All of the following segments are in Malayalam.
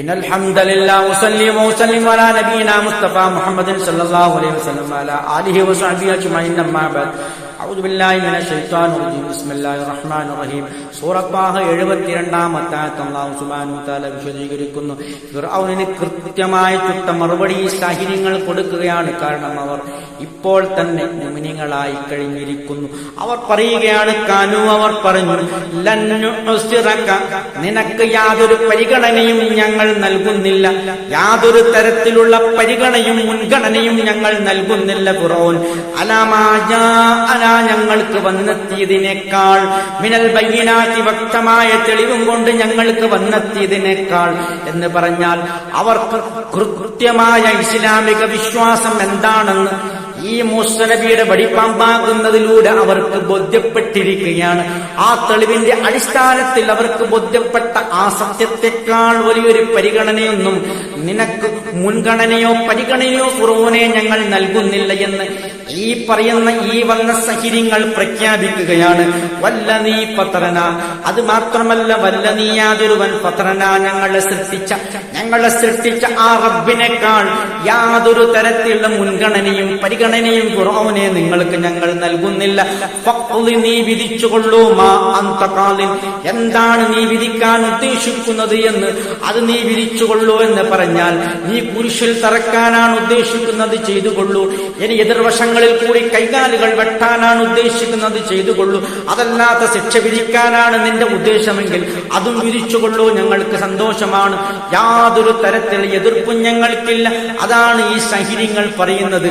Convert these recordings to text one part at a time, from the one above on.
إن الحمد لله وصلي وسلم على نبينا مصطفى محمد صلى الله عليه وسلم وعلى آله وصحبه أجمعين أما بعد. أعوذ بالله من الشيطان الرجيم بسم الله الرحمن الرحيم സൂറത്താഹ എഴുപത്തിരണ്ടാമത്തെ അള്ളാഹു സുബാനു താല വിശദീകരിക്കുന്നു ഫിർഔനിന് കൃത്യമായ ചുട്ട മറുപടി ഈ സാഹചര്യങ്ങൾ കൊടുക്കുകയാണ് കാരണം അവർ ഇപ്പോൾ തന്നെ മുമിനികളായി കഴിഞ്ഞിരിക്കുന്നു അവർ പറയുകയാണ് കാനു അവർ പറഞ്ഞു "ലൻ നുസിറക, നിനക്ക് യാതൊരു പരിഗണനയും ഞങ്ങൾ നൽകുന്നില്ല യാതൊരു തരത്തിലുള്ള പരിഗണനയും മുൻഗണനയും ഞങ്ങൾ നൽകുന്നില്ല ഫിറോൻ അലാമാജ അല ഞങ്ങൾക്ക് വന്നെത്തിയതിനേക്കാൾ മിനൽ ബയ്യനാറ്റി വ്യക്തമായ തെളിവും കൊണ്ട് ഞങ്ങൾക്ക് വന്നെത്തിയതിനേക്കാൾ എന്ന് പറഞ്ഞാൽ അവർക്ക് കൃത്യമായ ഇസ്ലാമിക വിശ്വാസം എന്താണെന്ന് ഈ മൂസനബിയുടെ വടിപ്പാമ്പാകുന്നതിലൂടെ അവർക്ക് ബോധ്യപ്പെട്ടിരിക്കുകയാണ്. ആ തെളിവിന്റെ അടിസ്ഥാനത്തിൽ അവർക്ക് ബോധ്യപ്പെട്ട ആ സത്യത്തെക്കാൾ വലിയൊരു പരിഗണനയൊന്നും നിനക്ക് മുൻഗണനയോ പരിഗണനയോ കുറവനെ ഞങ്ങൾ നൽകുന്നില്ല എന്ന് ഈ പറയുന്ന ഈ വന്ന സഹിര്യങ്ങൾ പ്രഖ്യാപിക്കുകയാണ്. വല്ല നീ പത്രന അത് മാത്രമല്ല വല്ല നീ യാതൊരുവൻ പത്രന ഞങ്ങളെ സൃഷ്ടിച്ച ഞങ്ങളെ സൃഷ്ടിച്ച ആ റബ്ബിനേക്കാൾ യാതൊരു തരത്തിലുള്ള മുൻഗണനയും പരിഗണനയും കുറവനെ നിങ്ങൾക്ക് ഞങ്ങൾ നൽകുന്നില്ല. നീ വിധിച്ചുകൊള്ളൂ മാ അന്തകാലിൻ എന്താണ് നീ വിധിക്കാൻ ഉദ്ദേശിക്കുന്നത് എന്ന് അത് നീ വിധിച്ചുകൊള്ളൂ എന്ന് പറഞ്ഞാൽ നീ കുരിശിൽ തറക്കാനാണ് ഉദ്ദേശിക്കുന്നത് ചെയ്തുകൊള്ളൂ. ഇനി എതിർവശങ്ങളിൽ കൂടി കൈകാലുകൾ വെട്ടാനാണ് ഉദ്ദേശിക്കുന്നത് ചെയ്തുകൊള്ളൂ. അതല്ലാത്ത ശിക്ഷ വിധിക്കാനാണ് നിന്റെ ഉദ്ദേശമെങ്കിൽ അതും വിധിച്ചുകൊള്ളൂ. ഞങ്ങൾക്ക് സന്തോഷമാണ്. യാതൊരു തരത്തിൽ എതിർപ്പും ഞങ്ങൾക്കില്ല. അതാണ് ഈ സഹിര്യങ്ങൾ പറയുന്നത്.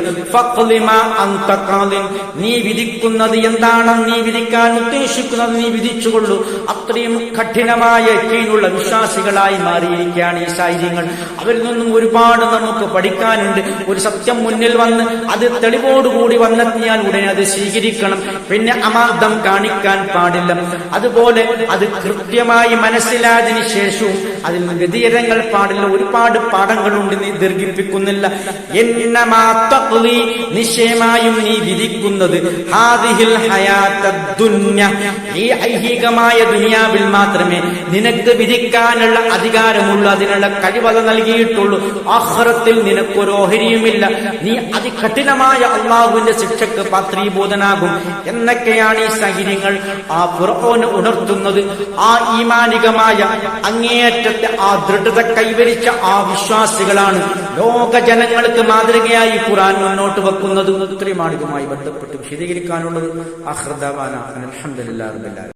നീ വിധിക്കുന്നത് എന്താണെന്ന് നീ വിധിക്കാൻ ഉദ്ദേശിക്കുന്നത് നീ വിധിച്ചുകൊള്ളൂ. അത്രയും കഠിനമായ കീഴുള്ള വിശ്വാസികളായി മാറിയിരിക്കുകയാണ് ഈ സാഹചര്യങ്ങൾ. അവരിൽ നിന്നും ഒരുപാട് നമുക്ക് പഠിക്കാനുണ്ട്. ഒരു സത്യം മുന്നിൽ വന്ന് അത് തെളിവോടുകൂടി വന്നെത്തിയാൽ ഉടനെ അത് സ്വീകരിക്കണം. പിന്നെ അമാർദ്ദം കാണിക്കാൻ പാടില്ല. അതുപോലെ അത് കൃത്യമായി മനസ്സിലായതിന് ശേഷവും അതിൽ നിന്ന് വ്യതിരങ്ങൾ പാടില്ല. ഒരുപാട് പാഠങ്ങളുണ്ട് നീ ദീർഘിപ്പിക്കുന്നില്ല. തഖ്ലി, നിശ്ചയമായും നീ വിധിക്കുന്നത് ഹാദിഹിൽ ഈ ഐഹികമായ ദുനിയാവിൽ മാത്രമേ നിനക്ക് വിധിക്കാനുള്ള അധികാരമുള്ളൂ അതിനുള്ള കഴിവത നൽകിയിട്ടുള്ളൂ. ആഹ്റത്തിൽ നിനക്കൊരു ഓഹരിയുമില്ല. നീ അതികഠിനമായ അള്ളാഹുവിന്റെ ശിക്ഷക്ക് പാത്രീഭൂതനാകും. എന്നൊക്കെയാണ് ഈ സാഹചര്യങ്ങൾ ആ ഫിറോന് ഉണർത്തുന്നത്. ആ ഈമാനികമായ അങ്ങേയറ്റത്തെ ആ ദൃഢത കൈവരിച്ച ആ വിശ്വാസികളാണ്. ലോക ജനങ്ങൾക്ക് മാതൃകയായി ഖുറാൻ മുന്നോട്ട് വെക്കുന്നത്. ഇത്രയുമാണ് ഇതുമായി ബന്ധപ്പെട്ട് വിശദീകരിക്കാനുള്ളത് അഹ്റദാന അലഹമില്ലാ